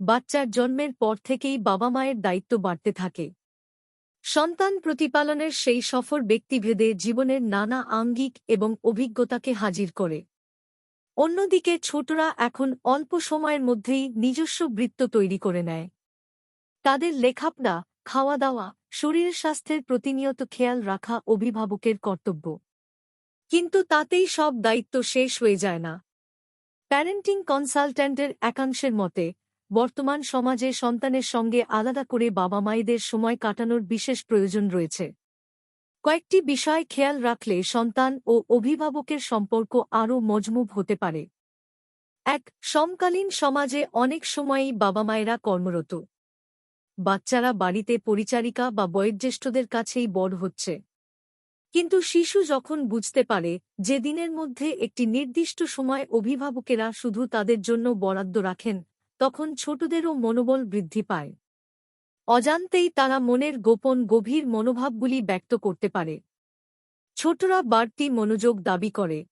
বাচ্চার জন্মের পর থেকেই বাবা মায়ের দায়িত্ব বাড়তে থাকে। সন্তান প্রতিপালনের সেই সফর ব্যক্তিভেদে জীবনের নানা আঙ্গিক এবং অভিজ্ঞতাকে হাজির করে। অন্যদিকে ছোটরা এখন অল্প সময়ের মধ্যেই নিজস্ব বৃত্ত তৈরি করে নেয়। তাদের লেখাপড়া খাওয়া দাওয়া শরীর স্বাস্থ্যের প্রতিনিয়ত খেয়াল রাখা অভিভাবকের কর্তব্য। কিন্তু তাতেই সব দায়িত্ব শেষ হয়ে যায় না। প্যারেন্টিং কনসালট্যান্টের একাংশের মতে বর্তমান সমাজে সন্তানের সঙ্গে আলাদা করে বাবা মায়েদের সময় কাটানোর বিশেষ প্রয়োজন রয়েছে। কয়েকটি বিষয় খেয়াল রাখলে সন্তান ও অভিভাবকের সম্পর্ক আরও মজমুভ হতে পারে। এক, সমকালীন সমাজে অনেক সময়ই বাবা মায়েরা কর্মরত। বাচ্চারা বাড়িতে পরিচারিকা বা বয়োজ্যেষ্ঠদের কাছেই বড় হচ্ছে। কিন্তু শিশু যখন বুঝতে পারে যে দিনের মধ্যে একটি নির্দিষ্ট সময় অভিভাবকেরা শুধু তাদের জন্য বরাদ্দ রাখেন তখন ছোটদেরও মনোবল বৃদ্ধি পায়। অজান্তেই তারা মনের গোপন গভীর মনোভাবগুলি ব্যক্ত করতে পারে। ছোটরা বাড়তি মনোযোগ দাবি করে।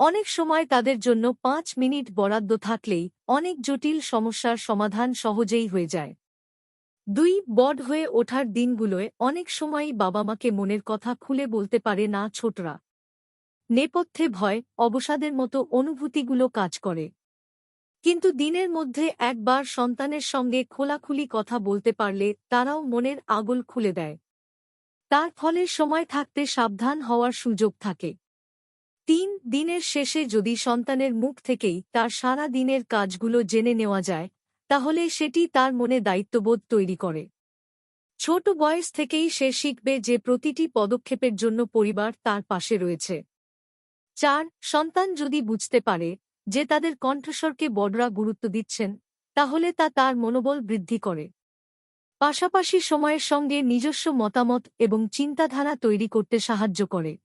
অনেক সময় তাদের জন্য পাঁচ মিনিট বরাদ্দ থাকলেই অনেক জটিল সমস্যার সমাধান সহজেই হয়ে যায়। দুই, বড হয়ে ওঠার দিনগুলোয় অনেক সময়ই বাবা মাকে মনের কথা খুলে বলতে পারে না ছোটরা। নেপথ্যে ভয়, অবসাদের মতো অনুভূতিগুলো কাজ করে। কিন্তু দিনের মধ্যে একবার সন্তানের সঙ্গে খোলাখুলি কথা বলতে পারলে তারাও মনের আগল খুলে দেয়। তার ফলে সময় থাকতে সাবধান হওয়ার সুযোগ থাকে। তিন, দিনের শেষে যদি সন্তানের মুখ থেকেই তার সারা দিনের কাজগুলো জেনে নেওয়া যায়, তাহলে সেটি তার মনে দায়িত্ববোধ তৈরি করে। ছোট বয়স থেকেই সে শিখবে যে প্রতিটি পদক্ষেপের জন্য পরিবার তার পাশে রয়েছে। চার, সন্তান যদি বুঝতে পারে যে তাদের কণ্ঠস্বরকে বড়রা গুরুত্ব দিচ্ছেন, তাহলে তা তার মনোবল বৃদ্ধি করে। পাশাপাশি সময়ের সঙ্গে নিজস্ব মতামত এবং চিন্তাধারা তৈরি করতে সাহায্য করে।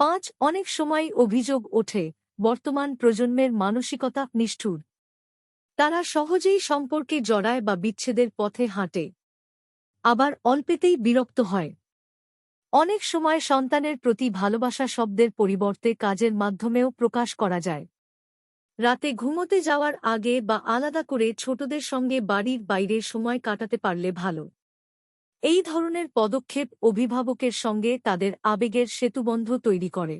পাঁচ, অনেক সময় অভিযোগ ওঠে, বর্তমান প্রজন্মের মানসিকতা নিষ্ঠুর। তারা সহজেই সম্পর্কে জড়ায় বা বিচ্ছেদের পথে হাঁটে। আবার অল্পেতেই বিরক্ত হয়। অনেক সময় সন্তানের প্রতি ভালোবাসা শব্দের পরিবর্তে কাজের মাধ্যমেও প্রকাশ করা যায়। রাতে ঘুমোতে যাওয়ার আগে বা আলাদা করে ছোটদের সঙ্গে বাড়ির বাইরে সময় কাটাতে পারলে ভালো। এই ধরনের পদক্ষেপ অভিভাবকের সঙ্গে তাদের আবেগের সেতুবন্ধ তৈরি করে।